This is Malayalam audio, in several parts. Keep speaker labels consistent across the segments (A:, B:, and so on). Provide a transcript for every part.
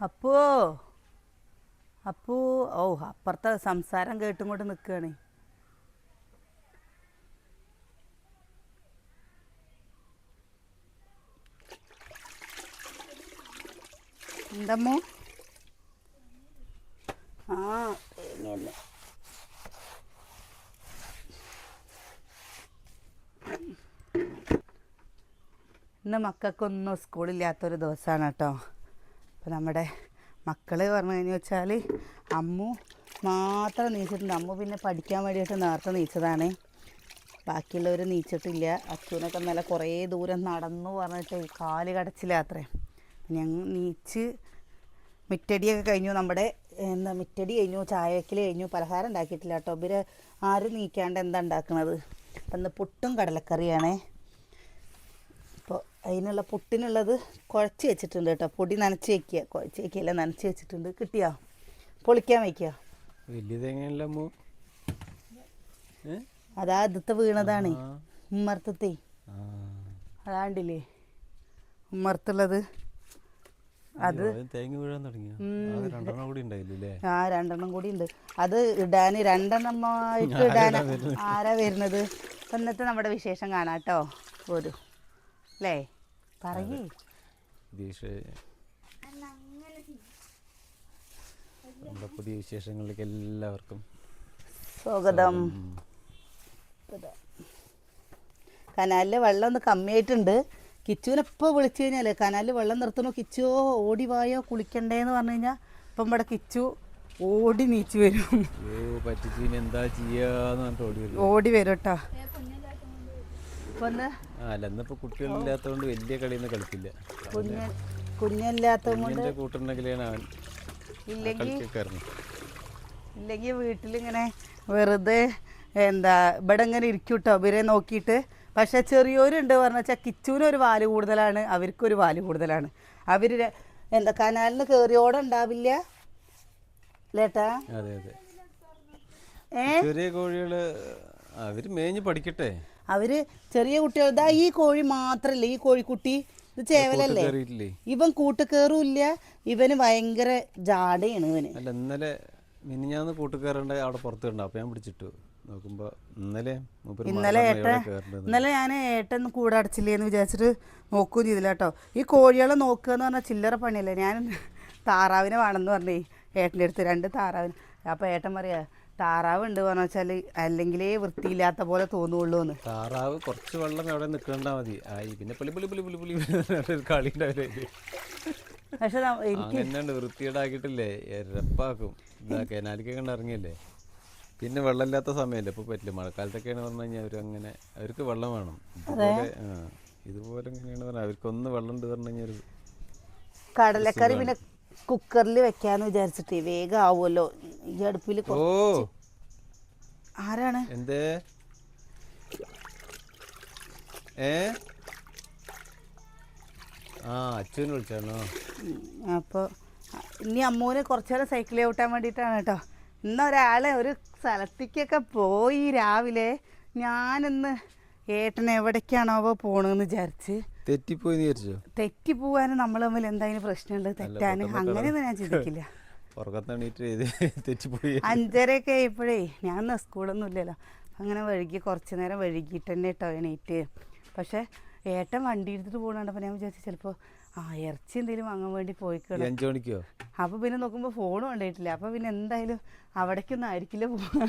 A: അപ്പോ അപ്പോ ഓ അപ്പുറത്തെ സംസാരം കേട്ടും കൊണ്ട് നിൽക്കുകയാണ് എന്തമ്മോ? ആ തേങ്ങയല്ലേ ഇന്ന് മക്കൾക്കൊന്നും സ്കൂളില്ലാത്തൊരു ദിവസമാണ് കേട്ടോ. അപ്പോൾ നമ്മുടെ മക്കൾ പറഞ്ഞു കഴിഞ്ഞു വെച്ചാൽ അമ്മു മാത്രം നീച്ചിട്ടുണ്ട്. അമ്മു പിന്നെ പഠിക്കാൻ വേണ്ടിയിട്ട് നേരത്തെ നീച്ചതാണ്. ബാക്കിയുള്ളവർ നീച്ചിട്ടില്ല. അച്ഛനൊക്കെ നല്ല കുറേ ദൂരം നടന്നു പറഞ്ഞിട്ട് കാൽ കടച്ചില്ല അത്രേ. ഞങ്ങൾ നീച്ച് മിറ്റടിയൊക്കെ കഴിഞ്ഞു. നമ്മുടെ എന്താ മിറ്റടി കഴിഞ്ഞു ചായ വയ്ക്കൽ കഴിഞ്ഞു. പലഹാരം ഉണ്ടാക്കിയിട്ടില്ല കേട്ടോ. ഇവർ ആരും നീക്കാണ്ട് എന്താ ഉണ്ടാക്കുന്നത് അപ്പം പുട്ടും കടലക്കറിയാണേ. അപ്പോൾ അതിനുള്ള പുട്ടിനുള്ളത് കുഴച്ച് വെച്ചിട്ടുണ്ട് കേട്ടോ. പൊടി നനച്ച് വെക്കുക. കുഴച്ച് വെക്കുകയല്ല നനച്ച് വെച്ചിട്ടുണ്ട്. കിട്ടിയോ? പൊളിക്കാൻ വയ്ക്കുക
B: വലിയ അമ്മു.
A: അതാ ആദ്യത്തെ വീണതാണ്. ഉമ്മർത്തത്തെ. അതാണ്ടില്ലേ? ഉമ്മർത്തുള്ളത്. അത്
B: തേങ്ങ വീഴാൻ തുടങ്ങി രണ്ടെണ്ണം കൂടി ഉണ്ടായില്ലേ
A: ആ രണ്ടെണ്ണം കൂടി ഉണ്ട്. അത് ഇടാൻ രണ്ടെണ്ണമായിട്ട് ഇടാൻ ആരാ വരുന്നത്? എന്നിട്ട് നമ്മുടെ വിശേഷം കാണാട്ടോ ഒരു അല്ലേ? പറയേ.
B: നമ്മുടെ പുതിയ വിശേഷങ്ങളിലേക്ക് എല്ലാവർക്കും
A: സ്വാഗതം. കനാലിലെ വെള്ളം ഒന്ന് കമ്മിയായിട്ടുണ്ട്. കിച്ചുവിനെ ഇപ്പോൾ വിളിച്ചു കഴിഞ്ഞാൽ കനാലിൽ വെള്ളം നിർത്തണോ കിച്ചുവോ ഓടി വായോ? കുളിക്കണ്ടേന്ന് പറഞ്ഞു കഴിഞ്ഞാൽ ഇപ്പം ഇവിടെ കിച്ചു ഓടി നീച്ചു വരും.
B: ഓടി വരും.
A: ഓടി വരും കേട്ടോ. ഇപ്പൊ ഒന്ന്
B: അല്ല ഇന്നിപ്പോ കുട്ടികളില്ലാത്തതുകൊണ്ട് വലിയ കളിയൊന്നും കളിക്കില്ല.
A: കുഞ്ഞ് കുഞ്ഞല്ലാത്ത കൊണ്ട്
B: കുഞ്ഞിന്റെ കൂട്ടുണ്ടെങ്കിലാണ് അവൻ
A: ഇല്ലെങ്കിൽ
B: കളിക്കൊക്കെ ഇറങ്ങി
A: ഇല്ലെങ്കിൽ വീട്ടിലിങ്ങനെ വെറുതെ എന്താ ഇവിടെ ഇങ്ങനെ ഇരിക്കൂട്ടോ കേട്ടോ ഇവരെ നോക്കിയിട്ട്. പക്ഷെ ചെറിയോരുണ്ട് പറഞ്ഞ വെച്ചാൽ കിച്ചൂനൊരു വാൽ കൂടുതലാണ് അവർക്കൊരു വാൽ കൂടുതലാണ്. അവർ എന്താ കനാലിന് കയറിയോടെ ഉണ്ടാവില്ല? ലേട്ടാ?
B: അതെ അതെ.
A: ഏ?
B: ചെറിയ കോഴികൾ അവർ മേഞ്ഞ് പഠിക്കട്ടെ.
A: അവർ ചെറിയ കുട്ടികൾ ഇതാ ഈ കോഴി മാത്രല്ല ഈ കോഴിക്കുട്ടി? ഇത് ചേവലല്ലേ? ഇവൻ കൂട്ട് കേറൂല്ല. ഇവന് ഭയങ്കര ജാടയാണ് ഇവന്.
B: അല്ല ഇന്നലെ മിനിഞ്ഞാന്ന് കേറണ്ട അവിടെ പുറത്ത് കണ്ടു. അപ്പൊ ഞാൻ പിടിച്ചിട്ടു. നോക്കുമ്പോ ഇന്നലെ
A: ഇന്നലെ ഏട്ടൻ ഇന്നലെ ഞാൻ ഏട്ടൻ കൂടെ അടച്ചില്ലേ എന്ന് വിചാരിച്ചിട്ട് നോക്കുകയും ചെയ്തില്ല കേട്ടോ. ഈ കോഴികളെ നോക്കുക എന്ന് പറഞ്ഞാൽ ചില്ലറ പണിയല്ലേ? ഞാൻ താറാവിനെ വേണമെന്ന് പറഞ്ഞേ ഏട്ടന്റെ അടുത്ത് രണ്ട് താറാവിന്. അപ്പോൾ ഏട്ടൻ പറയാ താറാവ് ഉണ്ട് പറഞ്ഞു വെച്ചാൽ അല്ലെങ്കിലേ വൃത്തിയില്ലാത്ത പോലെ തോന്നുള്ളൂ എന്ന്
B: താറാവ് കുറച്ച് വെള്ളം അവിടെ നിൽക്കണ്ട മതി. ആയി പിന്നെ പുളി പുളി പുളി പുളി പുളി കളി ഉണ്ടാവില്ലേ?
A: പക്ഷെ ന- എനിക്ക്
B: അങ്ങനെ വൃത്തിയേടാക്കിയിട്ടില്ലേ എരപ്പാക്കും. ഇതാ കനാലിക്കൊക്കെ ഇറങ്ങിയല്ലേ? പിന്നെ വെള്ളമില്ലാത്ത സമയമല്ലേ ഇപ്പൊ പറ്റില്ല? മഴക്കാലത്തൊക്കെയാണ് പറഞ്ഞു കഴിഞ്ഞാൽ അവർ അങ്ങനെ അവർക്ക് വെള്ളം വേണം. ഇതുപോലെ ഇതുപോലെ എങ്ങനെയാണ് പറഞ്ഞാൽ അവർക്കൊന്ന് വെള്ളം ഉണ്ട് പറഞ്ഞു കഴിഞ്ഞാൽ
A: കടലക്കറി പിന്നെ കുക്കറിൽ വെക്കാന്ന് വിചാരിച്ചിട്ട് വേഗം ആവുമല്ലോ ഈ അടുപ്പിൽ
B: ഓ.
A: ആരാണ്?
B: എന്തേ? ഏ? ആ അച്ഛൻ വിളിച്ചാണോ?
A: അപ്പോൾ ഇനി അമ്മൂനെ കുറച്ചേരം സൈക്കിളിൽ സൈക്കിൾ ചവിട്ടാൻ വേണ്ടിയിട്ടാണ് കേട്ടോ. ഇന്ന് ഒരാളെ ഒരു സ്ഥലത്തേക്കൊക്കെ പോയി രാവിലെ. ഞാനിന്ന് ഏട്ടൻ എവിടേക്കാണാവോ പോണെന്ന് വിചാരിച്ച്.
B: തെറ്റിപ്പോയി വിചാരിച്ചോ?
A: തെറ്റി പോവാനും നമ്മൾ തമ്മിൽ എന്തായാലും പ്രശ്നമുണ്ട്? തെറ്റാനും അങ്ങനെയൊന്നും ഞാൻ ചിന്തിക്കില്ല.
B: തെറ്റിപ്പോയി.
A: അഞ്ചരയൊക്കെ ആയപ്പോഴേ ഞാൻ സ്കൂളൊന്നും ഇല്ലല്ലോ. അങ്ങനെ വഴുകി കുറച്ച് നേരം വഴുകിയിട്ട് തന്നെ കേട്ടോ എണീറ്റ്. പക്ഷേ ഏട്ടൻ വണ്ടി എടുത്തിട്ട് പോകണുണ്ടപ്പോൾ ഞാൻ വിചാരിച്ചു ചിലപ്പോൾ ആ ഇറച്ചി എന്തെങ്കിലും വാങ്ങാൻ വേണ്ടി പോയി കിടക്കും. അപ്പോൾ പിന്നെ നോക്കുമ്പോൾ ഫോണും ഉണ്ടായിട്ടില്ല. അപ്പോൾ പിന്നെ എന്തായാലും അവിടേക്കൊന്നും ആയിരിക്കില്ല പോകാൻ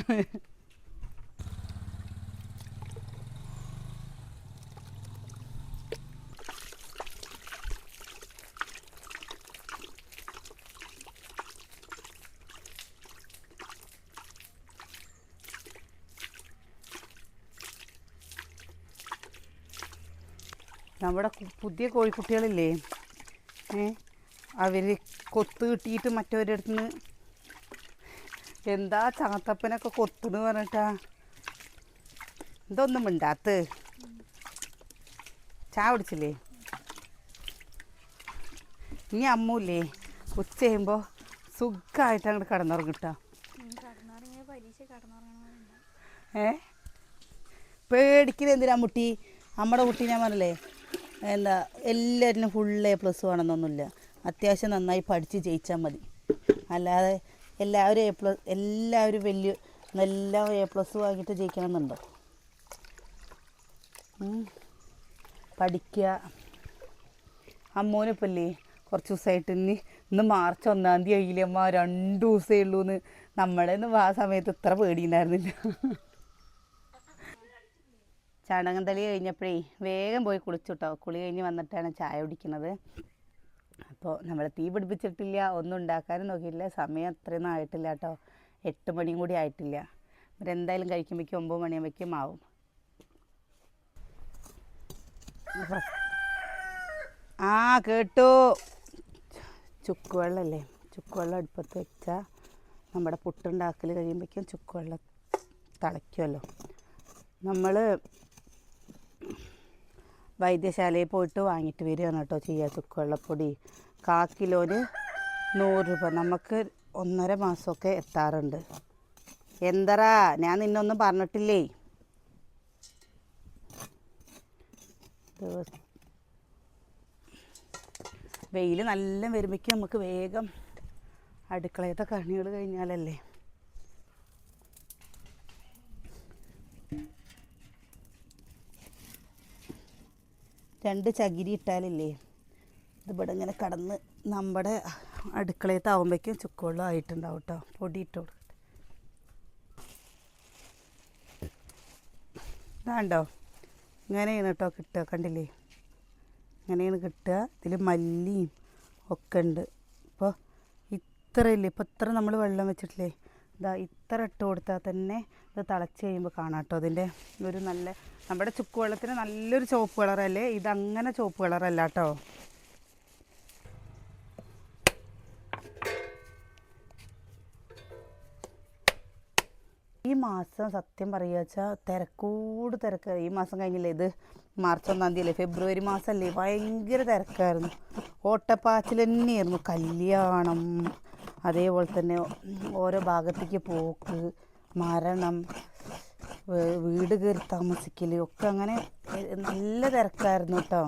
A: നമ്മുടെ പുതിയ കോഴിക്കുട്ടികളില്ലേ ഏ അവർ കൊത്ത് കിട്ടിയിട്ട് മറ്റവരുടെ അടുത്ത് നിന്ന് എന്താ ചാത്തപ്പനൊക്കെ കൊത്തുന്ന് പറഞ്ഞിട്ടാ? ഇതൊന്നും മിണ്ടാത്ത്. ചായ കുടിച്ചില്ലേ? ഇനി അമ്മൂല്ലേ ഉച്ച ചെയ്യുമ്പോൾ സുഖമായിട്ട് അങ്ങോട്ട് കിടന്നുറങ്ങിട്ടോ. ഏ? പേടിക്കുന്നത് എന്തിനാ മുട്ടി? നമ്മുടെ കുട്ടി ഞാൻ പറഞ്ഞില്ലേ എന്താ എല്ലാറ്റിനും ഫുൾ എ പ്ലസ് വേണമെന്നൊന്നുമില്ല. അത്യാവശ്യം നന്നായി പഠിച്ച് ജയിച്ചാൽ മതി. അല്ലാതെ എല്ലാവരും എ പ്ലസ് എല്ലാവരും വലിയ നല്ല എ പ്ലസ് വാങ്ങിയിട്ട് ജയിക്കണമെന്നുണ്ടോ. പഠിക്കുക അമ്മോനിപ്പല്ലേ കുറച്ച് ദിവസമായിട്ട് ഇനി ഇന്ന് മാർച്ച് ഒന്നാം തീയതി ആയില്ലേ അമ്മ? രണ്ട് ദിവസമേ ഉള്ളൂ എന്ന് നമ്മളെ ഒന്നും ആ സമയത്ത് ഇത്ര പേടിയുണ്ടായിരുന്നില്ല. തലി കഴിഞ്ഞപ്പോഴേ വേഗം പോയി കുളിച്ചു കുളിച്ചുട്ടോ. കുളി കഴിഞ്ഞ് വന്നിട്ടാണ് ചായ കുടിക്കുന്നത്. അപ്പോൾ നമ്മൾ തീ പിടിപ്പിച്ചിട്ടില്ല ഒന്നും ഉണ്ടാക്കാനും നോക്കിയില്ല സമയം അത്രയൊന്നും ആയിട്ടില്ല കേട്ടോ എട്ട് മണിയും കൂടി ആയിട്ടില്ല. ഇവരെന്തായാലും കഴിക്കുമ്പോഴേക്കും ഒമ്പത് മണിയാകുമ്പോഴേക്കും ആവും. ആ കേട്ടു. ചുക്കുവെള്ളമല്ലേ ചുക്കുവെള്ളം അടുപ്പത്ത് വെച്ചാൽ നമ്മുടെ പുട്ടുണ്ടാക്കൽ കഴിയുമ്പോഴേക്കും ചുക്കുവെള്ളം തിളയ്ക്കുമല്ലോ നമ്മൾ വൈദ്യശാലയിൽ പോയിട്ട് വാങ്ങിയിട്ട് വരികയാണ് കേട്ടോ ചെയ്യുക ചുക്കുവെള്ളപ്പൊടി കാ കിലോന് നൂറ് രൂപ. നമുക്ക് ഒന്നര മാസമൊക്കെ എത്താറുണ്ട്. എന്തറാ? ഞാൻ നിന്നൊന്നും പറഞ്ഞിട്ടില്ലേ? വെയിൽ നല്ല വരുമ്പോഴേക്കും നമുക്ക് വേഗം അടുക്കളയത്തെ കണികൾ കഴിഞ്ഞാലല്ലേ? രണ്ട് ചകിരി ഇട്ടാലില്ലേ? ഇതിവിടെ ഇങ്ങനെ കടന്ന് നമ്മുടെ അടുക്കളയത്ത് ആവുമ്പോഴേക്കും ചുക്കുവെള്ളം ആയിട്ടുണ്ടാവും കേട്ടോ പൊടി ഇട്ട് കൊടുക്കട്ടെ ഇതാണ്ടോ? ഇങ്ങനെയാണ് കേട്ടോ കിട്ടുക. കണ്ടില്ലേ? ഇങ്ങനെയാണ് കിട്ടുക. ഇതിൽ മല്ലിയും ഒക്കെ ഉണ്ട്. ഇപ്പോൾ ഇത്രയില്ലേ? ഇപ്പോൾ ഇത്ര നമ്മൾ വെള്ളം വെച്ചിട്ടില്ലേ? ഇതാ ഇത്ര ഇട്ട് കൊടുത്താൽ തന്നെ ഇത് തിളച്ച് കഴിയുമ്പോൾ കാണാം കേട്ടോ അതിന്റെ ഒരു നല്ല നമ്മുടെ ചുക്ക് വെള്ളത്തിന് നല്ലൊരു ചുവപ്പ് കളറല്ലേ ഇതങ്ങനെ ചുവപ്പ് കളറല്ല കേട്ടോ ഈ മാസം സത്യം പറയുക വെച്ചാൽ തിരക്കൂട് തിരക്ക്. ഈ മാസം കഴിഞ്ഞില്ലേ ഇത്? മാർച്ച് ഒന്നാം തീയതി അല്ലേ ഫെബ്രുവരി മാസമല്ലേ ഭയങ്കര തിരക്കായിരുന്നു. ഓട്ടപ്പാച്ചിൽ തന്നെയായിരുന്നു. കല്യാണം. അതേപോലെ തന്നെ ഓരോ ഭാഗത്തേക്ക് പോക്ക് മരണം വീട് കയറി താമസിക്കൽ ഒക്കെ അങ്ങനെ നല്ല തിരക്കായിരുന്നു കേട്ടോ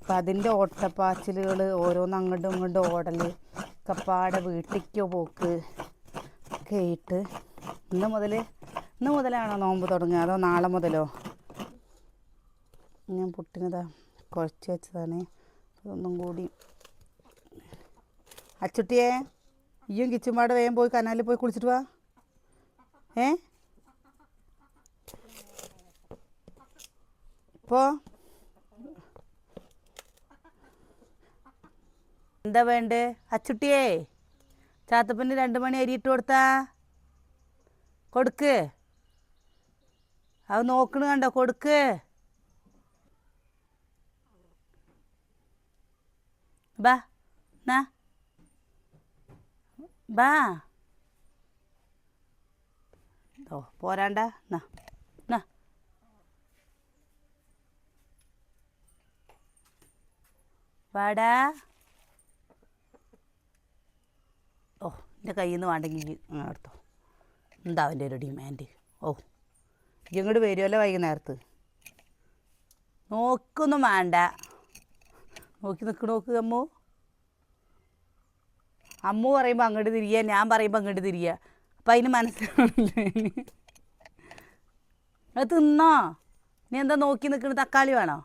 A: അപ്പം അതിന്റെ ഓട്ടപ്പാച്ചിലുകൾ ഓരോന്ന് അങ്ങോട്ടും ഇങ്ങോട്ടും ഓടൽ കപ്പാടെ വീട്ടിലേക്കോ പോക്ക് ഒക്കെ ആയിട്ട്. ഇന്ന് മുതൽ ഇന്ന് മുതലാണോ നോമ്പ് തുടങ്ങുക? അതോ നാളെ മുതലോ? ഞാൻ പുട്ടിനതാ കുഴച്ച് വെച്ചതാണ്. ഒന്നും കൂടി. അച്ചുട്ടിയെ? ഈയും കിച്ചുമ്പാടെ വേഗം പോയി കനാലിൽ പോയി കുളിച്ചിട്ട് വാ. ഏ? പോ. എന്താ വേണ്ടേ? അച്ചുട്ടിയേ ചാത്തപ്പന് രണ്ട് മണി അരിയിട്ട് കൊടുത്താ. കൊടുക്ക്. അത് നോക്കണ കണ്ടോ കൊടുക്ക്. ബാ നാ. ബാ. ഓ പോരാണ്ട. നാ നാ വാടാ. ഓ എന്റെ കയ്യിൽ നിന്ന് വേണ്ടെങ്കിൽ എടുത്തോ. എന്താ അവന്റെ ഒരു ഡിമാൻഡ് ഓ ഇങ്ങോട്ട് വരുമല്ലോ വൈകുന്നേരത്ത്. നോക്കൊന്നും വേണ്ട നോക്കി നിൽക്കണോക്ക് അമ്മു. അമ്മു പറയുമ്പോൾ അങ്ങോട്ട് തിരിയുക ഞാൻ പറയുമ്പോൾ അങ്ങോട്ട് തിരിയുക അപ്പം അതിന് മനസ്സിലാവണില്ലേ അത് തിന്നോ? നീ എന്താ നോക്കി നിൽക്കുന്ന തക്കാളി വേണോ?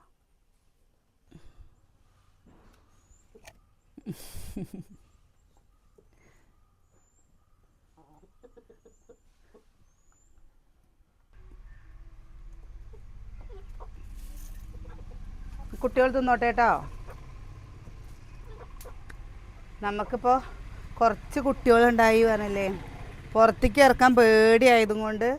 A: കുട്ടികൾ തിന്നോട്ടെ കേട്ടോ. നമുക്കിപ്പോൾ കുറച്ച് കുട്ടികളുണ്ടായി പറഞ്ഞല്ലേ. പുറത്തേക്ക് ഇറക്കാൻ പേടിയായതും കൊണ്ട്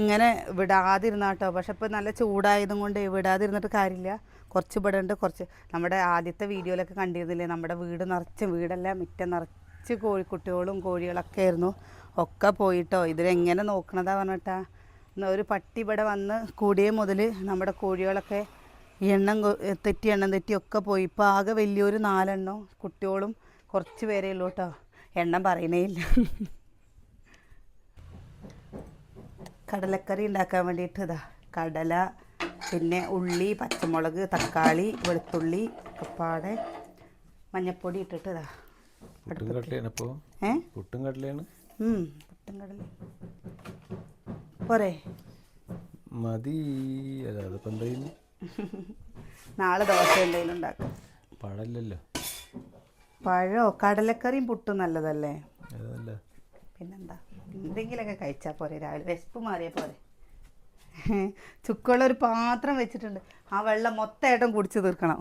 A: ഇങ്ങനെ വിടാതിരുന്ന കേട്ടോ പക്ഷെ ഇപ്പോൾ നല്ല ചൂടായതും കൊണ്ട് വിടാതിരുന്നിട്ട് കാര്യമില്ല. കുറച്ച് ഇവിടെ ഉണ്ട് കുറച്ച്. നമ്മുടെ ആദ്യത്തെ വീഡിയോയിലൊക്കെ കണ്ടിരുന്നില്ലേ നമ്മുടെ വീട് നിറച്ച് വീടല്ല മുറ്റം നിറച്ച് കോഴിക്കുട്ടികളും കോഴികളൊക്കെ ആയിരുന്നു. ഒക്കെ പോയിട്ടോ. ഇതിലെങ്ങനെ നോക്കണതാ പറഞ്ഞിട്ടാ. ഒരു പട്ടി ഇവിടെ വന്ന് കൂടിയ മുതൽ നമ്മുടെ കോഴികളൊക്കെ എണ്ണം തെറ്റി എണ്ണം തെറ്റി ഒക്കെ പോയി. ഇപ്പോൾ ആകെ വലിയൊരു നാലെണ്ണം കുട്ടികളും കുറച്ച് പേരേ ഉള്ളൂ കേട്ടോ എണ്ണം പറയണേ ഇല്ല. കടലക്കറി ഉണ്ടാക്കാൻ വേണ്ടിയിട്ട് ഇതാ. കടല പിന്നെ ഉള്ളി പച്ചമുളക് തക്കാളി വെളുത്തുള്ളി കപ്പാടെ മഞ്ഞപ്പൊടി ഇട്ടിട്ട് ഇതാ.
B: പുട്ടും കടലയാണ് ഇപ്പോൾ
A: ഏ?
B: പുട്ടും കടലയാണ്?
A: പുട്ടും കടല പോരെ.
B: മതി.
A: നാളെ ദോശ എന്തെങ്കിലും ഉണ്ടാക്കും.
B: പഴല്ലല്ലോ.
A: പഴോ? കടലക്കറിയും പുട്ടും നല്ലതല്ലേ? പിന്നെന്താ? എന്തെങ്കിലുമൊക്കെ കഴിച്ചാൽ പോരെ രാവിലെ. വിശപ്പ് മാറിയ പോരെ. ചുക്കുള്ള ഒരു പാത്രം വെച്ചിട്ടുണ്ട്. ആ വെള്ളം മൊത്തമായിട്ടും കുടിച്ചു തീർക്കണം.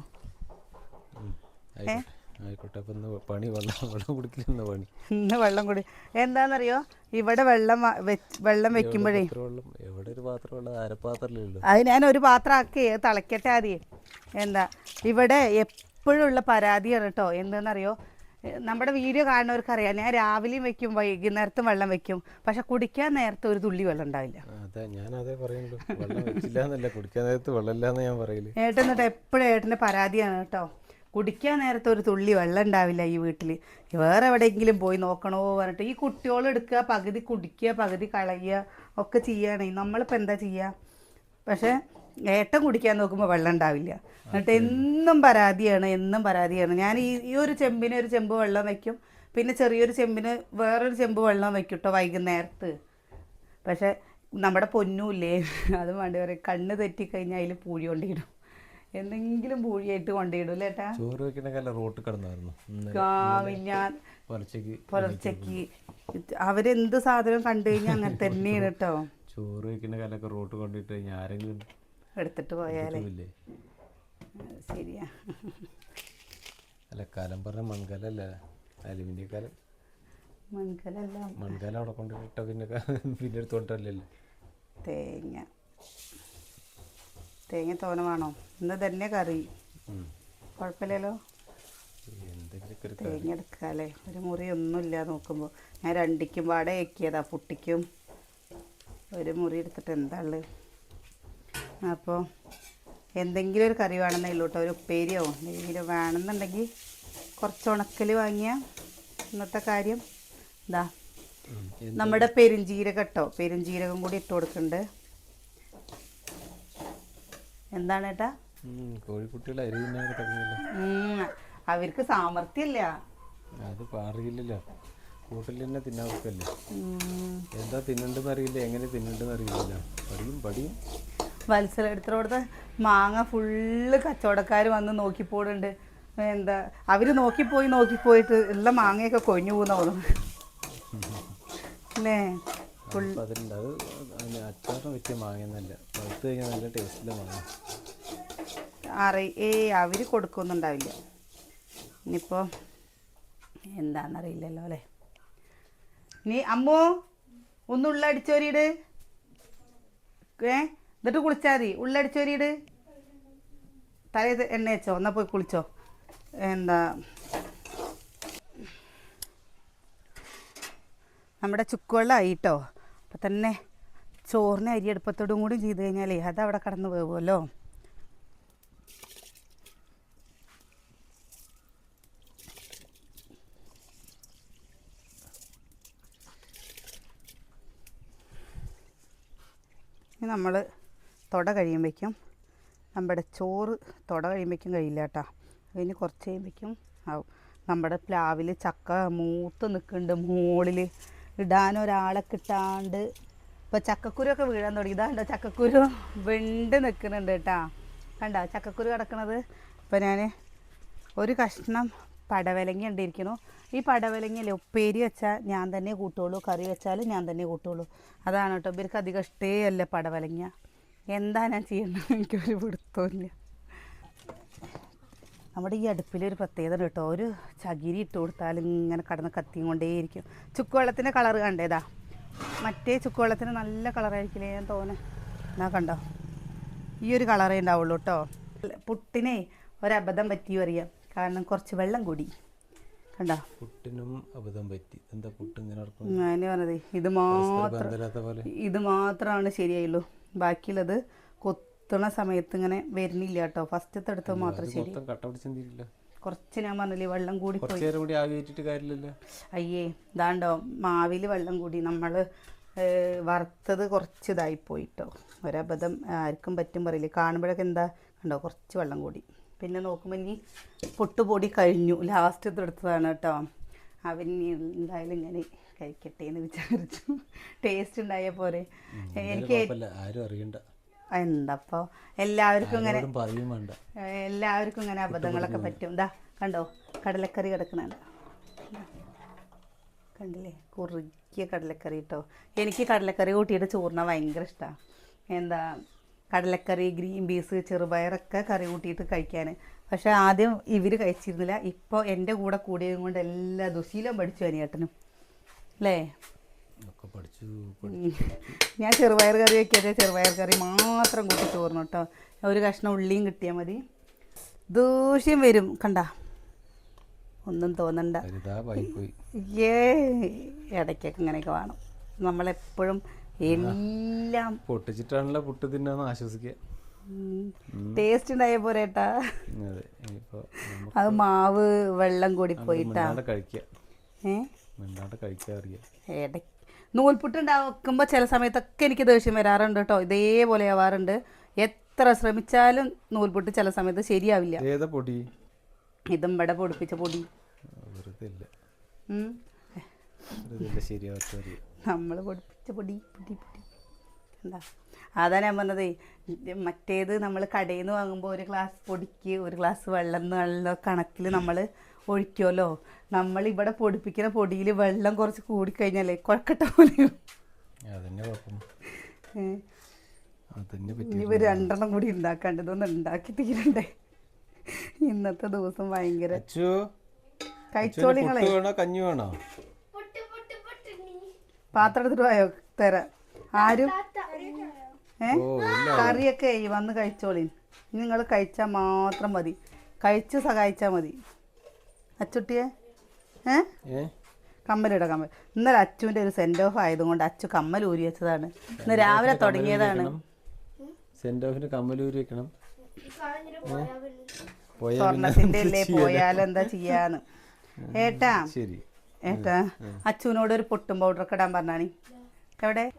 B: ആയിക്കോട്ടെ. പണി വെള്ളം വെള്ളം കുടിക്കില്ലെന്ന പണി.
A: ഇന്ന് വെള്ളം കുടി. എന്താണെന്നറിയോ ഇവിടെ വെള്ളം വെള്ളം വെക്കുമ്പോഴേ.
B: എവിടെ ഒരു പാത്രം
A: അത് ഞാൻ ഒരു പാത്രം ആക്കി. തിളക്കട്ടെ ആദ്യം. എന്താ? ഇവിടെ എപ്പോഴും ഉള്ള പരാതിയാണ് കേട്ടോ. എന്തെന്നറിയോ? നമ്മുടെ വീഡിയോ കാണുന്നവർക്ക് അറിയാം ഞാൻ രാവിലെയും വെക്കും വൈകുന്നേരത്തും വെള്ളം വെക്കും. പക്ഷെ കുടിക്കാൻ നേരത്തെ ഒരു തുള്ളി വെള്ളം ഉണ്ടാവില്ല.
B: അതെ ഞാൻ അതേ പറയുള്ളൂ. വെള്ളം വെച്ചില്ല കുടിക്കാൻ നേരത്ത് ഞാൻ പറയില്ല
A: ഏട്ടൻ എന്നിട്ട് എപ്പോഴും ഏട്ടന്റെ പരാതിയാണ് കേട്ടോ. കുടിക്കാൻ നേരത്തെ ഒരു തുള്ളി വെള്ളം ഉണ്ടാവില്ല ഈ വീട്ടിൽ വേറെ എവിടെയെങ്കിലും പോയി നോക്കണോ പറഞ്ഞിട്ട് ഈ കുട്ടികൾ എടുക്കുക പകുതി കുടിക്കുക പകുതി കളയുക ഒക്കെ ചെയ്യുകയാണെങ്കിൽ നമ്മളിപ്പോൾ എന്താ ചെയ്യുക? പക്ഷേ ഏട്ടൻ കുടിക്കാൻ നോക്കുമ്പോൾ വെള്ളം ഉണ്ടാവില്ല. എന്നിട്ട് എന്നും പരാതിയാണ് എന്നും പരാതിയാണ്. ഞാൻ ഈ ഈ ഒരു ചെമ്പിന് ഒരു ചെമ്പ് വെള്ളം വയ്ക്കും പിന്നെ ചെറിയൊരു ചെമ്പിന് വേറൊരു ചെമ്പ് വെള്ളം വയ്ക്കും കേട്ടോ വൈകുന്നേരത്ത്. പക്ഷെ നമ്മുടെ പൊന്നുമില്ലേ അത് വേണ്ടി പറയും കണ്ണ് തെറ്റിക്കഴിഞ്ഞാൽ അതിൽ പൂഴി കൊണ്ടിടും. എന്തെങ്കിലും പൂഴിയായിട്ട് കൊണ്ടിടും അല്ലേട്ടാ
B: ചോറ് വെക്കണ റോട്ട് കിടന്നായിരുന്നു. പുലർച്ചയ്ക്ക്
A: പുലർച്ചയ്ക്ക്. അവരെന്ത് സാധനം കണ്ടു കഴിഞ്ഞാൽ അങ്ങനെ തന്നെയാണ് കേട്ടോ
B: ചോറ് വെക്കുന്ന കാലൊക്കെ റോട്ട് കൊണ്ടിട്ട് കഴിഞ്ഞാൽ ആരെങ്കിലും
A: എടുത്തിട്ട് പോയാലേ. ശരിയാ.
B: അല്ല കാലം പറഞ്ഞ മംഗലല്ല അലുമിനിയ കാലം.
A: മൺകലല്ല.
B: മൺകല അവിടെ കൊണ്ടിട്ട പിന്നെ ക- പിന്നെ എടുത്തോണ്ടല്ലോ
A: തേങ്ങ. തേങ്ങ തോന വേണോ? ഇന്ന് തന്നെ കറി. കുഴപ്പമില്ലല്ലോ? തേങ്ങ എടുക്കാല്ലേ? ഒരു മുറി ഒന്നുമില്ല നോക്കുമ്പോൾ ഞാൻ രണ്ടിക്കും പാടെ ഏക്കിയതാ പുട്ടിക്കും. ഒരു മുറി എടുത്തിട്ട് എന്താ ഉള്ളത് അപ്പോൾ എന്തെങ്കിലും ഒരു കറി വേണമെന്നേ ഉള്ളൂ കേട്ടോ ഒരു ഉപ്പേരിയോ എന്തെങ്കിലും വേണമെന്നുണ്ടെങ്കിൽ കുറച്ച് ഉണക്കൽ വാങ്ങിയ ഇന്നത്തെ കാര്യം. എന്താ?
B: ഉം.
A: നമ്മുടെ പെരുംജീരകം കേട്ടോ പെരുംജീരകം കൂടി ഇട്ട് കൊടുക്കുന്നുണ്ട്. എന്താണ് ഏട്ടാ?
B: കോഴിക്കുട്ടികൾ
A: അവർക്ക് സാമർഥ്യമില്ല.
B: അത് അറിയില്ലല്ലോ. കൂട്ടിൽ തന്നെ തിന്നാൻ എന്താ തിന്നണ്ടെന്ന് അറിയില്ല എങ്ങനെ തിന്നണ്ടെന്ന് അറിയില്ല പടിയും പടിയും.
A: വത്സല എടുത്തോടത്ത് മാങ്ങ ഫുള്ള് കച്ചവടക്കാർ വന്ന് നോക്കിപ്പോടുണ്ട് എന്താ അവർ നോക്കിപ്പോയി നോക്കിപ്പോയിട്ട് ഉള്ള മാങ്ങയൊക്കെ കൊഴിഞ്ഞു പോകുന്ന തോന്നുന്നു. അല്ലേ ഫുൾ
B: അപ്പം അതിലുണ്ട്. അത് അതിന് അച്ചാറിന് പറ്റിയ മാങ്ങയൊന്നുമല്ല. പഴുത്ത് കഴിഞ്ഞാൽ നല്ല ടേസ്റ്റിലെ മാങ്ങ
A: അറി ഏ അവർ കൊടുക്കുന്നുണ്ടാവില്ല. ഇനിയിപ്പോൾ എന്താണെന്നറിയില്ലല്ലോ അല്ലേ? നീ അമ്മോ ഒന്നുള്ള അടിച്ചോരിയിട്. ഏ? എന്നിട്ട് കുളിച്ചാൽ മതി. ഉള്ളടിച്ചോരിയിട് തലേ എണ്ണ വെച്ചോ. എന്നാൽ പോയി കുളിച്ചോ. എന്താ? നമ്മുടെ ചുക്കുവെള്ളമായി കേട്ടോ അപ്പം തന്നെ ചോറിന് അരി അടുപ്പത്തോടും കൂടി ചെയ്ത് കഴിഞ്ഞാലേ അത് അവിടെ കടന്ന് പോകുമല്ലോ നമ്മൾ തുട കഴിയുമ്പോഴേക്കും നമ്മുടെ ചോറ് തുട കഴിയുമ്പോഴേക്കും കഴിയില്ല കേട്ടോ. അതിന് കുറച്ച് കഴിയുമ്പോഴേക്കും ആവും നമ്മുടെ പ്ലാവിൽ ചക്ക മൂത്ത് നിൽക്കുന്നുണ്ട് മുകളിൽ ഇടാൻ ഒരാളെ കിട്ടാണ്ട് ഇപ്പോൾ ചക്കക്കുരുവൊക്കെ വീഴാൻ തുടങ്ങി. ഇതാണ്ടോ ചക്കക്കുരു വെണ്ട് നിൽക്കുന്നുണ്ട് കേട്ടോ. കണ്ടോ ചക്കക്കുരു കിടക്കുന്നത് ഇപ്പോൾ ഞാൻ ഒരു കഷ്ണം പടവലങ്ങ ഉണ്ടിരിക്കുന്നു ഈ പടവലങ്ങയില്ലേ ഉപ്പേരി വെച്ചാൽ ഞാൻ തന്നെ കൂട്ടുള്ളൂ കറി വെച്ചാലും ഞാൻ തന്നെ കൂട്ടുള്ളൂ. അതാണ് കേട്ടോ ഇവർക്ക് അധികം ഇഷ്ടേ അല്ല പടവലങ്ങ. എന്താ ഞാൻ ചെയ്യേണ്ടത് എനിക്കൊരു പിടുത്തമില്ല നമ്മുടെ ഈ അടുപ്പിലൊരു പ്രത്യേകത കേട്ടോ. ഒരു ചകിരി ഇട്ട് കൊടുത്താൽ ഇങ്ങനെ കടന്ന് കത്തിയും കൊണ്ടേയിരിക്കും ചുക്കുവെള്ളത്തിന്റെ കളർ കണ്ടേതാ മറ്റേ ചുക്കുവെള്ളത്തിന് നല്ല കളറായിരിക്കില്ലേ ഞാൻ തോന്നെ എന്നാ കണ്ടോ? ഈ ഒരു കളറേ ഉണ്ടാവുള്ളൂ കേട്ടോ. പുട്ടിനെ ഒരബദ്ധം പറ്റി അറിയാം. കാരണം കുറച്ച് വെള്ളം കൂടി. കണ്ടോ?
B: പുട്ടിനും അബദ്ധം പറ്റി. എന്താ പുട്ട് ഇങ്ങനെ
A: പറഞ്ഞത് ഇത് മാത്രം ഇത് മാത്രമാണ് ശരിയായുള്ളൂ. ബാക്കിയുള്ളത് കൊത്തണ സമയത്ത് ഇങ്ങനെ വരുന്നില്ല കേട്ടോ. ഫസ്റ്റത്തെ എടുത്തത് മാത്രം ശരി. കുറച്ച് ഞാൻ പറഞ്ഞില്ലേ വെള്ളം കൂടി പോയി. അയ്യേ ഇതാണ്ടോ മാവിൽ വെള്ളം കൂടി നമ്മൾ വറുത്തത് കുറച്ച് ഇതായി പോയിട്ടോ ഒരബദ്ധം ആർക്കും പറ്റും പറയില്ല. കാണുമ്പോഴൊക്കെ എന്താ കണ്ടോ കുറച്ച് വെള്ളം കൂടി. പിന്നെ നോക്കുമ്പോൾ ഇനി പൊട്ടുപൊടി കഴിഞ്ഞു. ലാസ്റ്റ് എടുത്തതാണ് കേട്ടോ. അവൻ എന്തായാലും ഇങ്ങനെ കഴിക്കട്ടെ എന്ന് വിചാരിച്ചു. ടേസ്റ്റ് ഉണ്ടായ പോലെ എനിക്ക്
B: ആരും അറിയണ്ട.
A: എന്താപ്പോ? എല്ലാവർക്കും ഇങ്ങനെ എല്ലാവർക്കും ഇങ്ങനെ അബദ്ധങ്ങളൊക്കെ പറ്റും. ദാ കണ്ടോ? കടലക്കറി കിടക്കണുണ്ട് കണ്ടില്ലേ? കുറുക്കിയ കടലക്കറി കേട്ടോ എനിക്ക് കടലക്കറി കൂട്ടിയിട്ട് ചോറിന ഭയങ്കര ഇഷ്ടമാണ് എന്താ കടലക്കറി ഗ്രീൻ പീസ് ചെറുപയറൊക്കെ കറി കൂട്ടിയിട്ട് കഴിക്കാൻ. പക്ഷെ ആദ്യം ഇവർ കഴിച്ചിരുന്നില്ല. ഇപ്പോൾ എന്റെ കൂടെ കൂടിയതും കൊണ്ട് എല്ലാ ദുശീലം പഠിച്ചു അനിയേട്ടനും. അല്ലേ? ഞാൻ ചെറുപയർ കറി വെക്കിയത് ചെറുപയർ കറി മാത്രം കൂട്ടി ചോറിന് കേട്ടോ. ഒരു കഷ്ണം ഉള്ളിയും കിട്ടിയാൽ മതി. ദൂഷ്യം വരും. കണ്ട? ഒന്നും തോന്നണ്ട. ഏ ഇടയ്ക്കൊക്കെ ഇങ്ങനെയൊക്കെ വേണം. നമ്മളെപ്പോഴും എല്ലാം
B: പൊട്ടിച്ചിട്ടാണല്ലോ പുട്ട് തിന്നാന്ന് ആശ്വസിക്കുക.
A: ടേസ്റ്റ് ഉണ്ടായ പോരേട്ടാ
B: അതെ
A: മാവ് വെള്ളം കൂടി പോയിട്ടാ. നൂൽപുട്ട് ഉണ്ടാക്കുമ്പോൾ ചില സമയത്തൊക്കെ എനിക്ക് ദേഷ്യം വരാറുണ്ട് കേട്ടോ. ഇതേപോലെ ആവാറുണ്ട്. എത്ര ശ്രമിച്ചാലും നൂൽപുട്ട് ചില സമയത്ത് ശരിയാവില്ല. ഇതും ഇവിടെ പൊടിപ്പിച്ച പൊടി.
B: നമ്മൾ
A: നമ്മൾ പൊടിപ്പിച്ച പൊടി പൊടി പൊടി. എന്താ? അതാ ഞാൻ പറഞ്ഞത് മറ്റേത് നമ്മൾ കടയിൽ നിന്ന് വാങ്ങുമ്പോൾ ഒരു ഗ്ലാസ് പൊടിക്ക് ഒരു ഗ്ലാസ് വെള്ളം എന്നുള്ള കണക്കിൽ നമ്മൾ ഒഴിക്കുമല്ലോ നമ്മൾ ഇവിടെ പൊടിപ്പിക്കുന്ന പൊടിയിൽ വെള്ളം കുറച്ച് കൂടിക്കഴിഞ്ഞാലേ കുഴക്കട്ട പോലെ ഇവർ രണ്ടെണ്ണം കൂടി ഉണ്ടാക്കാണ്ട് ഇതൊന്നും ഉണ്ടാക്കി തീരണ്ടേ ഇന്നത്തെ ദിവസം ഭയങ്കര
B: വേണോ കഞ്ഞി വേണോ
A: പാത്രം എടുത്തിട്ട് പോയോ തരാം ആരും കറിയൊക്കെ വന്ന് കഴിച്ചോളി. നിങ്ങൾ കഴിച്ചാൽ മാത്രം മതി. കഴിച്ച് സഹായിച്ചാൽ മതി. അച്ചുട്ടിയെ? ഏ? കമ്മലിട കമ്മൽ. ഇന്നലെ അച്ചുവിന്റെ ഒരു സെൻഡ് ഓഫ് ആയതുകൊണ്ട് അച്ചു കമ്മൽ ഊരി വെച്ചതാണ്. ഇന്ന് രാവിലെ തുടങ്ങിയതാണ്.
B: സെന്റ് ഓഫിന് ഊരി വെക്കണം. സ്വർണത്തിന്റെ
A: സ്വർണത്തിന്റെ അല്ലേ പോയാലെന്താ ചെയ്യാന്ന്. ഏട്ടാ. ഏട്ടാ അച്ചുവിനോട് ഒരു പൊട്ടും പൗഡർ ഒക്കെ ഇടാൻ പറഞ്ഞാണി. എവിടെ?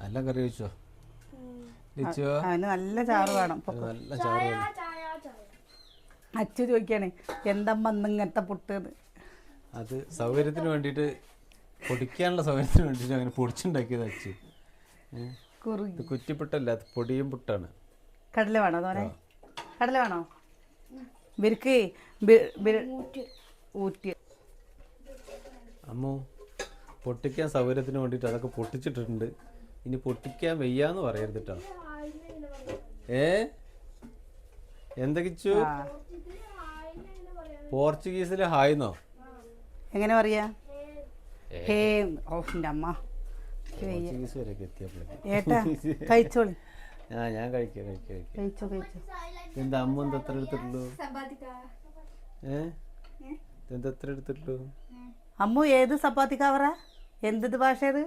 B: നല്ല കറി വെച്ചോ? വെച്ചോ?
A: അവന് നല്ല ചാറ് വേണം.
B: നല്ല ചാറ് വേണം.
A: അച്ചു ചോദിക്കാണേ എന്തമ്മ ഇങ്ങനത്തെ പുട്ട്? എന്ന്.
B: അത് സൗകര്യത്തിന് വേണ്ടിട്ട് പൊടിക്കാനുള്ള സൗകര്യത്തിന് വേണ്ടിട്ട് അങ്ങനെ പൊടിച്ചുണ്ടാക്കിയത് അച്ഛൻ. ഇത് കുറ്റിപ്പുട്ടല്ല അത് പൊടിയും പുട്ടാണ്.
A: കടല വേണോ തോനെ കടല വേണോ? ഇവർക്ക് ഊറ്റി.
B: അമ്മു പൊട്ടിക്കാൻ സൗകര്യത്തിന് വേണ്ടിയിട്ട് അതൊക്കെ പൊട്ടിച്ചിട്ടുണ്ട്. ഇനി പൊട്ടിക്കാൻ വയ്യാന്ന് പറയരുത് കേട്ടോ ഏ എന്തൊക്കെച്ചു പോർച്ചുഗീസിലെ ഹായ്ന്നോ?
A: എങ്ങനെ പറയാ? ഹേ അമ്മ.
B: പോർച്ചുഗീസ് വരെയൊക്കെ എത്തിയപ്പോഴേക്ക്
A: ഏട്ടാ കഴിച്ചോളി.
B: ആ ഞാൻ കഴിക്കാം കഴിക്കാം കഴിക്കാം.
A: കഴിച്ചോ കഴിച്ചോ.
B: എന്താ അമ്മ എന്താ എത്ര എടുത്തിട്ടുള്ളൂ?
C: സമ്പാദിക്ക
B: ഏ? എന്താ എത്ര എടുത്തിട്ടുള്ളൂ?
A: അമ്മു ഏത് സപ്പാത്തിക്കാവറാ കവറ എന്ത് ഭാഷ അത്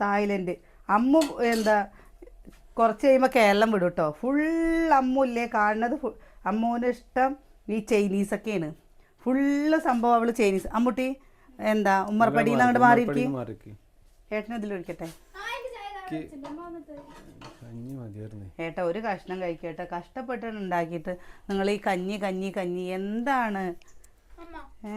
A: തായ്ലൻഡ്. അമ്മു എന്താ കുറച്ച് കഴിയുമ്പോൾ കേരളം വിടും കേട്ടോ ഫുൾ അമ്മുല്ലേ കാണുന്നത്? ഫുൾ അമ്മുവിന് ഇഷ്ടം ഈ ചൈനീസൊക്കെയാണ്. ഫുള്ള് സംഭവം അവൾ ചൈനീസ്. അമ്മുട്ടി എന്താ ഉമ്മർപ്പടിയിൽ നിന്ന് അങ്ങോട്ട് മാറിയിരിക്കും.
B: ഏട്ടനതിൽ
A: ഒഴിക്കട്ടെ ഇതിലൊഴിക്കട്ടെ ഏട്ടാ ഒരു കഷ്ണം കഴിക്കട്ടെ. കഷ്ടപ്പെട്ടാണ് ഉണ്ടാക്കിയിട്ട് നിങ്ങൾ ഈ കഞ്ഞി കഞ്ഞി കഞ്ഞി. എന്താണ്? ഏ?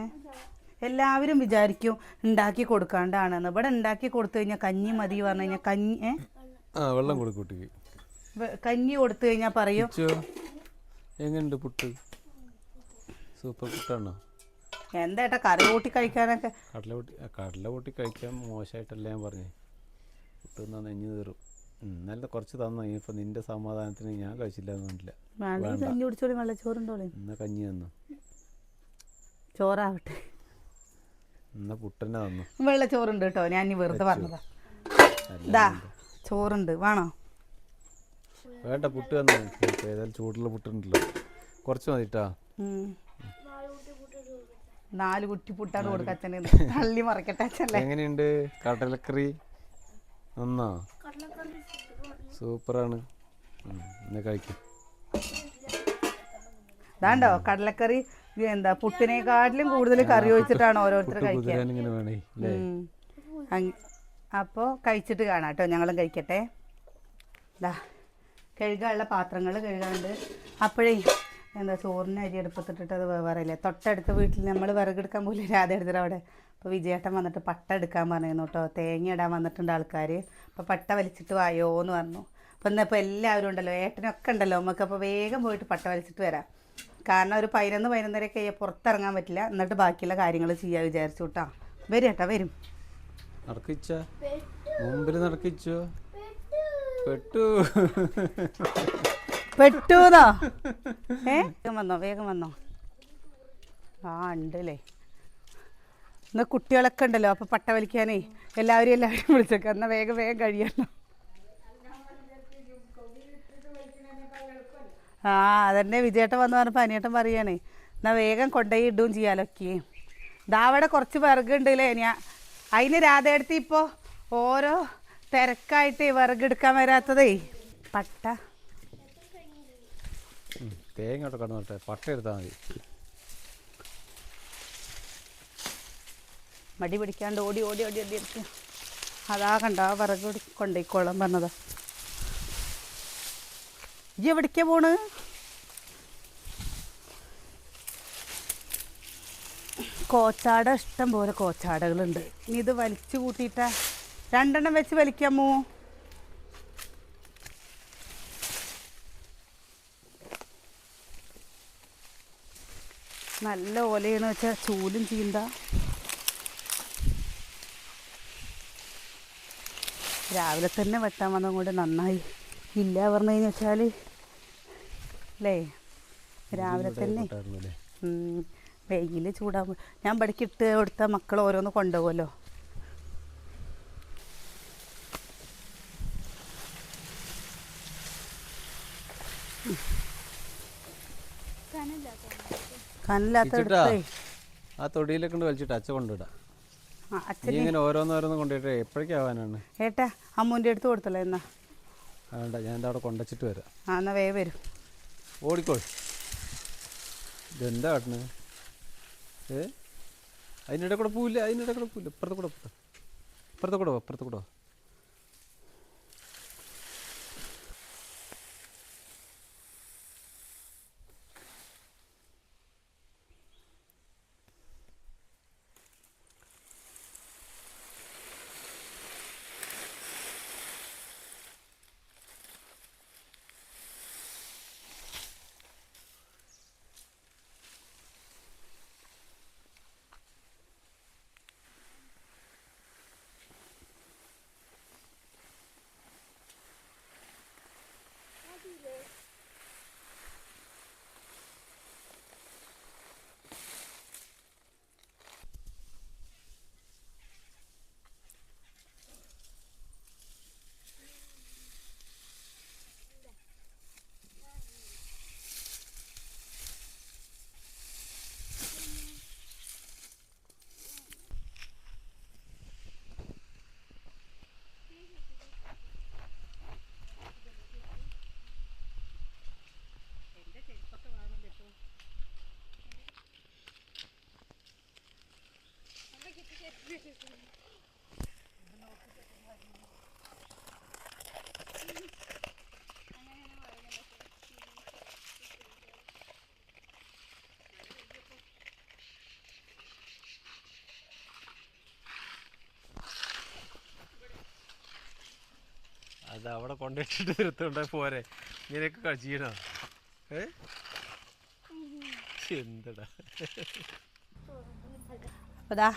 A: എല്ലാവരും വിചാരിക്കും ഉണ്ടാക്കി കൊടുക്കാണ്ടാണെന്ന്. ഇവിടെ ഉണ്ടാക്കി കൊടുത്തു കഴിഞ്ഞാൽ കഞ്ഞി മതി പറഞ്ഞു കഴിഞ്ഞാൽ കഞ്ഞി
B: ആ വെള്ളം കൊടുക്കും
A: കഞ്ഞി കൊടുത്തു കഴിഞ്ഞാൽ പറയും.
B: എങ്ങനെയുണ്ട് പുട്ട്? സൂപ്പർ പുട്ടാണോ?
A: എന്താ കറി കൂട്ടി കഴിക്കാനൊക്കെ?
B: കടല കൂട്ടി കടല കൂട്ടി കഴിക്കാൻ മോശമായിട്ടല്ല ഞാൻ പറഞ്ഞേ. പുട്ട് തിന്നാ നെഞ്ഞു തീറും ഇന്നലെ കുറച്ച് തന്നു ഇനിയിപ്പോൾ നിന്റെ സമാധാനത്തിന് ഞാൻ കഴിച്ചില്ല എന്ന്
A: വേണ്ട കഞ്ഞി കുടിച്ചോളി വെള്ളച്ചോറുണ്ടോളി
B: ഇന്ന കഞ്ഞി തന്നു.
A: ചോറാവട്ടെ.
B: ഇന്ന
A: ചോറുണ്ട് കേട്ടോ. ഞാൻ ഇനി വെറുതെ പറഞ്ഞതാ. ഇതാ ചോറുണ്ട്. വേണോ?
B: വേണ്ട പുട്ട് ഏതായാലും ചൂടുള്ള പുട്ടുണ്ടല്ലോ. കുറച്ച് മതിട്ടാ?
A: ഉം. നാല് കുട്ടി പുട്ടാണ് കൊടുക്കച്ചനെ തള്ളി മറിക്കട്ടെ അച്ഛല്ലേ
B: എങ്ങനെയുണ്ട് കടലക്കറി? നന്നാ? സൂപ്പറാണ്. എന്നെ എന്നാ കഴിക്കും.
A: ഇതാണ്ടോ കടലക്കറി ഇത് എന്താ പുട്ടിനെക്കാട്ടിലും കൂടുതൽ കറി ഒഴിച്ചിട്ടാണ് ഓരോരുത്തർ
B: കഴിക്കുന്നത്
A: കഴിക്കുക. അപ്പോൾ കഴിച്ചിട്ട് കാണാം കേട്ടോ ഞങ്ങളും കഴിക്കട്ടെ. ഇതാ കഴുകാനുള്ള പാത്രങ്ങൾ കഴുകാണ്ട് അപ്പോഴേ എന്താ ചോറിന് അരി എടുപ്പത്തിട്ടിട്ട് അത് വേവാറില്ലേ? തൊട്ടടുത്ത വീട്ടിൽ നമ്മൾ വിറകെടുക്കാൻ പോലും രാധ എടുത്തിട്ട് അവിടെ അപ്പോൾ വിജയേട്ടൻ വന്നിട്ട് പട്ട എടുക്കാൻ പറഞ്ഞിരുന്നു കേട്ടോ. തേങ്ങ ഇടാൻ വന്നിട്ടുണ്ട് ആൾക്കാർ അപ്പോൾ പട്ട വലിച്ചിട്ട് വായോ എന്ന് പറഞ്ഞു. അപ്പോൾ ഇന്നിപ്പോൾ എല്ലാവരും ഉണ്ടല്ലോ ഏട്ടനൊക്കെ ഉണ്ടല്ലോ നമുക്ക് അപ്പോൾ വേഗം പോയിട്ട് പട്ട വലിച്ചിട്ട് വരാം. കാരണം ഒരു പതിനൊന്ന് പതിനൊന്നരയൊക്കെ പുറത്തിറങ്ങാൻ പറ്റില്ല. എന്നിട്ട് ബാക്കിയുള്ള കാര്യങ്ങൾ ചെയ്യാൻ വിചാരിച്ചു കേട്ടോ വരും ഏട്ടാ വരും.
B: നടക്കിച്ച? മുമ്പിൽ നടക്കിച്ചോ? പെട്ടു.
A: പെട്ടൂന്നോ? ഏ? വേഗം വന്നോ വേഗം വന്നോ. ആ ഉണ്ടല്ലേ. ഇന്ന് കുട്ടികളൊക്കെ ഉണ്ടല്ലോ അപ്പോൾ പട്ട വലിക്കാനേ. എല്ലാവരും എല്ലാവരും വിളിച്ചേക്കാം. എന്നാൽ വേഗം വേഗം കഴിയണം. ആ അതന്നെ വിജയേട്ടൻ വന്ന് പറഞ്ഞപ്പോൾ അനിയേട്ടൻ പറയുകയാണേ എന്നാൽ വേഗം കൊണ്ടുപോയി ഇടുകയും ചെയ്യാലൊക്കെ. ദാ അവിടെ കുറച്ച് വിറകുണ്ടല്ലേ ഞാൻ അതിന് രാധയെടുത്ത് ഇപ്പോൾ ഓരോ തിരക്കായിട്ട് വിറകെടുക്കാൻ വരാത്തതേ. പട്ട.
B: തേങ്ങ കടന്നോട്ടെ പട്ട എടുത്താൽ മതി.
A: മടി പിടിക്കാണ്ട് ഓടി ഓടി ഓടി ഓടി എടുത്ത് അതാ കണ്ട വിറക് കൊണ്ടേക്കോളം പറഞ്ഞതാ. ഇജ്ജ് എവിടേക്കാ പോണ്? കോച്ചാട ഇഷ്ടം പോലെ കോച്ചാടകളുണ്ട്. ഇനി ഇത് വലിച്ചു കൂട്ടിയിട്ടാ. രണ്ടെണ്ണം വെച്ച് വലിക്കാമോ നല്ല ഓലയെന്ന് വെച്ചാൽ ചൂലും ചീന്ത. രാവിലെ തന്നെ വെട്ടാൻ വന്നതും കൂടെ നന്നായി. ഇല്ല പറഞ്ഞു കഴിഞ്ഞു വെച്ചാൽ അല്ലേ രാവിലെ തന്നെ. വെയിൽ ചൂടാകുമ്പോൾ ഞാൻ ഇവിടേക്ക് ഇട്ട് കൊടുത്ത മക്കൾ ഓരോന്ന് കൊണ്ടുപോകുമല്ലോ
B: ആ തൊടിയിലൊക്കെ വലിച്ചിട്ട് അച്ഛ
A: അച്ഛൻ
B: ഇങ്ങനെ ഓരോന്നോരോന്ന് കൊണ്ടുപോയിട്ട് എപ്പോഴേക്കാവാനാണ്
A: ഏട്ടാ അമ്മൂന്റെ അടുത്ത് കൊടുത്തല്ലോ എന്നാ.
B: വേണ്ട ഞാൻ എന്താ അവിടെ കൊണ്ടുവച്ചിട്ട് വരാം.
A: ആ എന്നാ വേഗം വരും.
B: ഓടിക്കോ. ഇതെന്താ കാട്ടണ്? ഏ? അതിനിടെ കൂടെ പോവില്ല അതിനിടെ കൂടെ പോവില്ല. ഇപ്പുറത്തെ കൂടെ ഇപ്പുറത്ത്. കൂടെ ഇപ്പുറത്തെ കൂടെ അത് അവിടെ കൊണ്ടിട്ടിട്ട് എടുത്തോണ്ടേ പോരെ. ഇങ്ങനെയൊക്കെ ചെയ്യണോ? ഏ? എന്തടാ?
A: ദാ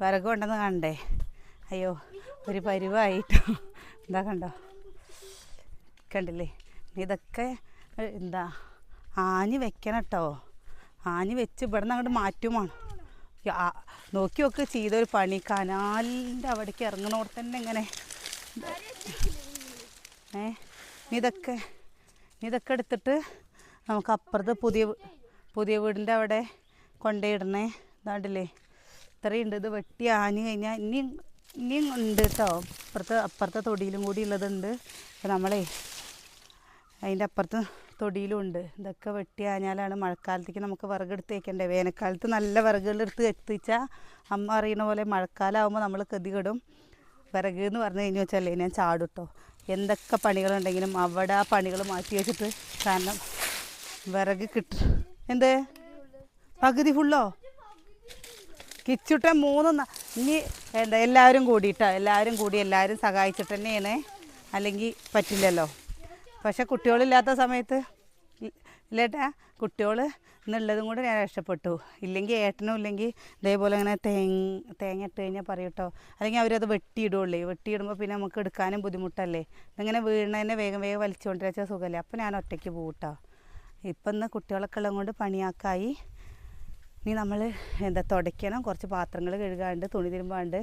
A: വിറക് കൊണ്ടെന്ന് കണ്ടേ അയ്യോ ഒരു പരിവായിട്ട്. എന്താ കണ്ടോ? കണ്ടില്ലേ? ഇതൊക്കെ എന്താ ആഞ്ഞ് വെക്കണം കേട്ടോ ആഞ്ഞ് വെച്ച് ഇവിടെ നിന്ന് അങ്ങോട്ട് മാറ്റുമാണ് നോക്കി നോക്ക് ചെയ്തൊരു പണി. കനാലിന്റെ അവിടേക്ക് ഇറങ്ങണോടെ തന്നെ ഇങ്ങനെ. ഏ ഇതൊക്കെ ഇതൊക്കെ എടുത്തിട്ട് നമുക്ക് അപ്പുറത്ത് പുതിയ പുതിയ വീടിന്റെ അവിടെ കൊണ്ടേ ഇടണേ. ഇതാണ്ടില്ലേ ഇത്രയുണ്ട്. ഇത് വെട്ടി ആഞ്ഞു കഴിഞ്ഞാൽ ഇനിയും ഇനിയും ഉണ്ട് കേട്ടോ അപ്പുറത്ത് അപ്പുറത്തെ തൊടിയിലും കൂടി ഉള്ളതുണ്ട്. അപ്പോൾ നമ്മളേ അതിന്റെ അപ്പുറത്ത് തൊടിയിലും ഉണ്ട്. ഇതൊക്കെ വെട്ടി ആഞ്ഞാലാണ് മഴക്കാലത്തേക്ക് നമുക്ക് വിറകെടുത്ത് വയ്ക്കണ്ടേ വേനൽക്കാലത്ത് നല്ല വിറകുകളെടുത്ത് എത്തിച്ചാൽ അമ്മ അറിയുന്ന പോലെ മഴക്കാലമാകുമ്പോൾ നമ്മൾ ഗതികെടും വിറക് എന്ന് പറഞ്ഞു കഴിഞ്ഞു വെച്ചാലേ ഞാൻ ചാടുട്ടോ എന്തൊക്കെ പണികളുണ്ടെങ്കിലും അവിടെ ആ പണികൾ മാറ്റി വെച്ചിട്ട് കാരണം വിറക് കിട്ടും എന്ത്? പകുതി ഫുള്ളോ? കിച്ചുട്ട മൂന്ന് ഇനി എന്താ എല്ലാവരും കൂടിയിട്ടോ? എല്ലാവരും കൂടി എല്ലാവരും സഹായിച്ചിട്ട് തന്നെയാണ്. അല്ലെങ്കിൽ പറ്റില്ലല്ലോ. പക്ഷെ കുട്ടികളില്ലാത്ത സമയത്ത് ഇല്ലേട്ടാ കുട്ടികൾ എന്നുള്ളതും കൂടെ ഞാൻ രക്ഷപ്പെട്ടു. ഇല്ലെങ്കിൽ ഏട്ടനും ഇല്ലെങ്കിൽ ഇതേപോലെ അങ്ങനെ തേങ്ങ തേങ്ങ ഇട്ട് കഴിഞ്ഞാൽ പറയും കേട്ടോ അല്ലെങ്കിൽ അവരത് വെട്ടിയിടുള്ളേ. വെട്ടിയിടുമ്പോൾ പിന്നെ നമുക്ക് എടുക്കാനും ബുദ്ധിമുട്ടല്ലേ. ഇതിങ്ങനെ വീണതിനെ വേഗം വേഗം വലിച്ചുകൊണ്ടിരിച്ചാൽ സുഖമല്ലേ. അപ്പം ഞാൻ ഒറ്റയ്ക്ക് പോകട്ടോ ഇപ്പം ഇന്ന് കുട്ടികളൊക്കെ ഉള്ളത് കൊണ്ട് പണിയാക്കായി. ഇനി നമ്മൾ എന്താ തുടയ്ക്കണം. കുറച്ച് പാത്രങ്ങൾ കഴുകാണ്ട് തുണി തിരുമ്പാണ്ട്.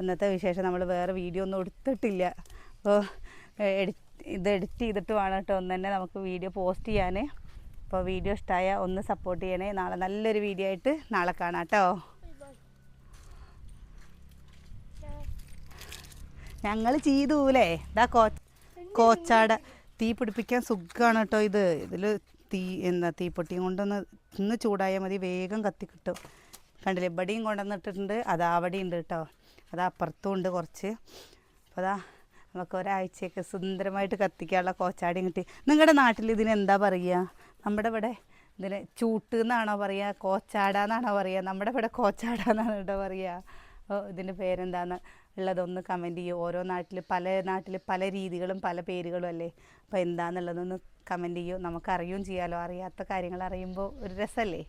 A: ഇന്നത്തെ വിശേഷം നമ്മൾ വേറെ വീഡിയോ ഒന്നും എടുത്തിട്ടില്ല. അപ്പോൾ എഡിറ്റ് ഇത് എഡിറ്റ് ചെയ്തിട്ട് വേണം കേട്ടോ. ഒന്ന് തന്നെ നമുക്ക് വീഡിയോ പോസ്റ്റ് ചെയ്യാൻ അപ്പോൾ വീഡിയോ ഇഷ്ടമായ ഒന്ന് സപ്പോർട്ട് ചെയ്യണേ. നാളെ നല്ലൊരു വീഡിയോ ആയിട്ട് നാളെ കാണാം കേട്ടോ. ഞങ്ങൾ ചെയ്തൂലേ? ഇതാ കോ കോച്ചാട. തീ പിടിപ്പിക്കാൻ സുഖമാണ് കേട്ടോ ഇത്. ഇതിൽ തീ എന്താ തീപ്പൊട്ടിയും കൊണ്ടൊന്ന് ഇന്ന് ചൂടായാൽ മതി വേഗം കത്തി കിട്ടും കണ്ടില്ലേ? ഇവിടെയും കൊണ്ടുവന്നിട്ടുണ്ട് അത് അവിടെ ഉണ്ട് കേട്ടോ. അത് അപ്പുറത്തും ഉണ്ട് കുറച്ച്. അപ്പോൾ അതാ നമുക്ക് ഒരാഴ്ചയൊക്കെ സുന്ദരമായിട്ട് കത്തിക്കാനുള്ള കോച്ചാടിയും കിട്ടി. നിങ്ങളുടെ നാട്ടിൽ ഇതിന് എന്താ പറയുക? നമ്മുടെ ഇവിടെ ഇതിന് ചൂട്ട് എന്നാണോ പറയുക? കോച്ചാട എന്നാണോ പറയുക? നമ്മുടെ ഇവിടെ കോച്ചാട എന്നാണ് കേട്ടോ പറയുക. അപ്പോൾ ഇതിന്റെ പേരെന്താന്ന് ഉള്ളതൊന്ന് കമന്റ് ചെയ്യും. ഓരോ നാട്ടിൽ പല നാട്ടിൽ പല രീതികളും പല പേരുകളും അല്ലേ? അപ്പോൾ എന്താണെന്നുള്ളതൊന്ന് കമന്റ് ചെയ്യൂ. നമുക്കറിയുകയും ചെയ്യാമല്ലോ അറിയാത്ത കാര്യങ്ങൾ അറിയുമ്പോൾ ഒരു രസമല്ലേ?